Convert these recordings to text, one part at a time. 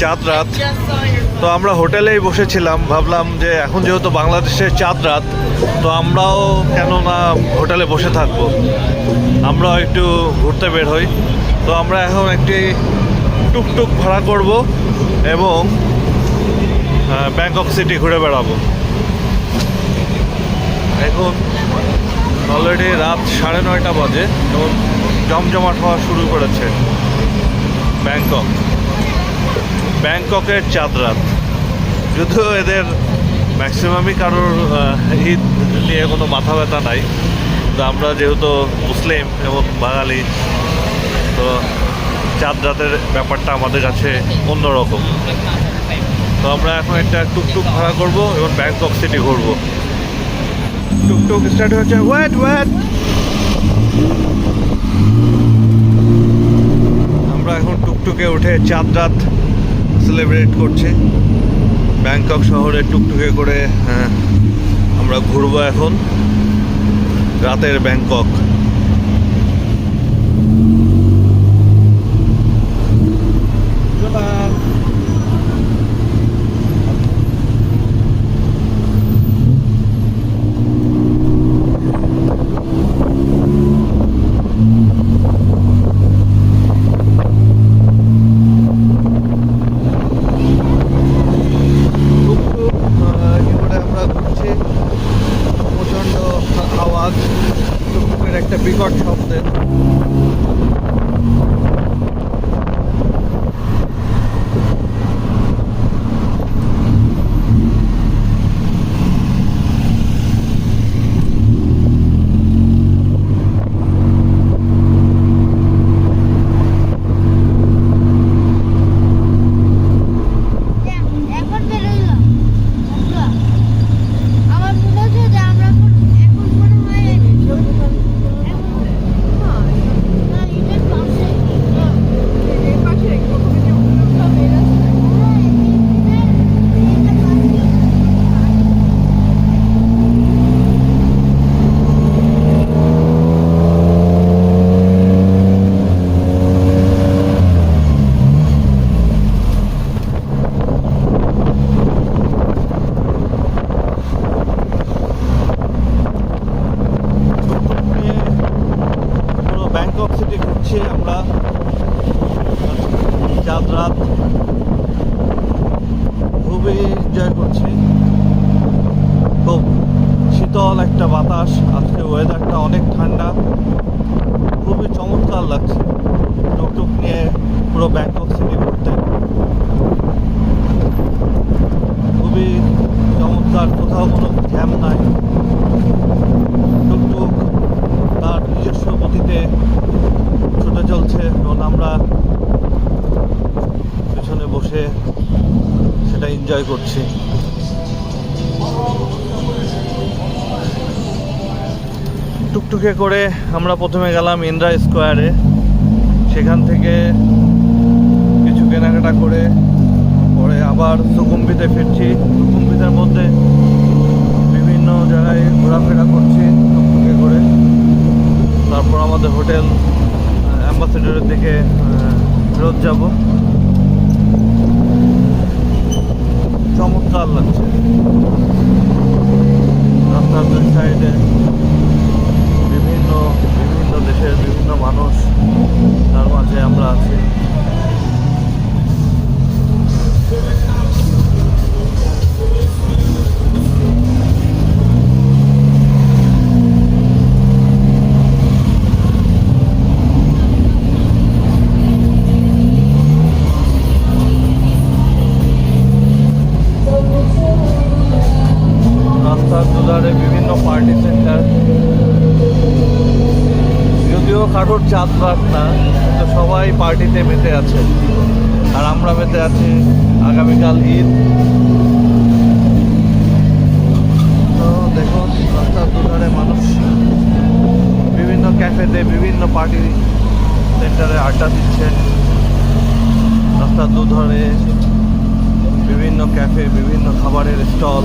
চাঁদ রাত। তো আমরা হোটেলেই বসেছিলাম ভাবলাম যে এখন যেহেতু বাংলাদেশে চাঁদ রাত তো আমরাও কেন না হোটেলে বসে থাকব। আমরাও একটু ঘুরতে বের হই। তো আমরা এখন একটি টুকটুক ভাড়া করব এবং ব্যাংকক সিটি ঘুরে বেড়াবো। এখন অলরেডি রাত সাড়ে নয়টা বাজে এবং জমজমাট হওয়া শুরু করেছে ব্যাংকক ব্যাংককের চাঁদ রাত। যদিও এদের ম্যাক্সিমামই কারোর ঈদ নিয়ে কোনো মাথা ব্যথা নাই। তো আমরা যেহেতু মুসলিম এবং বাঙালি, তো চাঁদ রাতের ব্যাপারটা আমাদের কাছে অন্যরকম। তো আমরা এখন একটা টুকটুক ভাড়া করব এবং ব্যাংকক সিটি ঘুরবো। টুকটুক স্টার্ট হচ্ছে ওয়েট ওয়েট আমরা এখন টুকটুকে উঠে চাঁদ রাত সেলিব্রেট করছি। ব্যাংকক শহরে টুকটুকে করে হ্যাঁ, আমরা ঘুরবো এখন। রাতের ব্যাংকক টুকটুক আহ, কি করে আমরা ঘুরছি প্রচণ্ড আওয়াজ টুকটুকের একটা বিকট শব্দের এখন বেরোইলাম আমরা আমার মনে হচ্ছে যে আমরা এখন এখন মনে হয় এখন- না, এটার পাশে। হ্যাঁ, এটার পাশে। টুকটুক নিয়ে পুরো ব্যাংকক সিটি ঘুরছি আমরা চাঁদ রাত খুবই এনজয় করছি খুব শীতল একটা বাতাস আজকে ওয়েদারটা অনেক ঠান্ডা খুবই চমৎকার লাগছে টুকটুক নিয়ে পুরো ব্যাংকক সিটি ঘুরতে। খুবই চমৎকার, কোথাও কোনো জ্যাম নাই। টুকটুক তার নিজস্ব গতিতে ছুটে চলছে এবং আমরা পেছনে বসে সেটা এনজয় করছি। টুকটুকে করে আমরা প্রথমে গেলাম ইন্দ্রা স্কোয়ারে। সেখান থেকে কিছু কেনাকাটা করে, পরে আবার সুকুম্বিতে ফিরছি। সুকুম্বিতের মধ্যে বিভিন্ন জায়গায় ঘোরাফেরা করছি টুকটুকে করে। তারপর আমাদের হোটেল অ্যাম্বাসেডরের দিকে ফেরত যাব। চমৎকার লাগছে। রাস্তার দুই সাইডে রাস্তার দুধারে বিভিন্ন পার্টি সেন্টার যদিও কারোর চাঁদ রাত না, কিন্তু সবাই পার্টিতে মেতে আছে। আর আমরা মেতে আছি আগামীকাল ঈদ। তো রাস্তার দুধারে মানুষ বিভিন্ন পার্টি সেন্টারে আড্ডা দিচ্ছে। রাস্তার দুধারে বিভিন্ন ক্যাফে বিভিন্ন খাবারের স্টল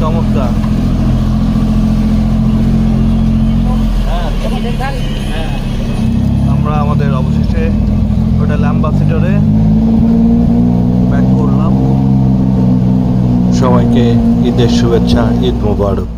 চমৎকার। আমরা আমাদের অবশেষে ওটা অ্যাম্বাসিডরে ব্যাক করলাম। সবাইকে ঈদের শুভেচ্ছা ঈদ মোবারক।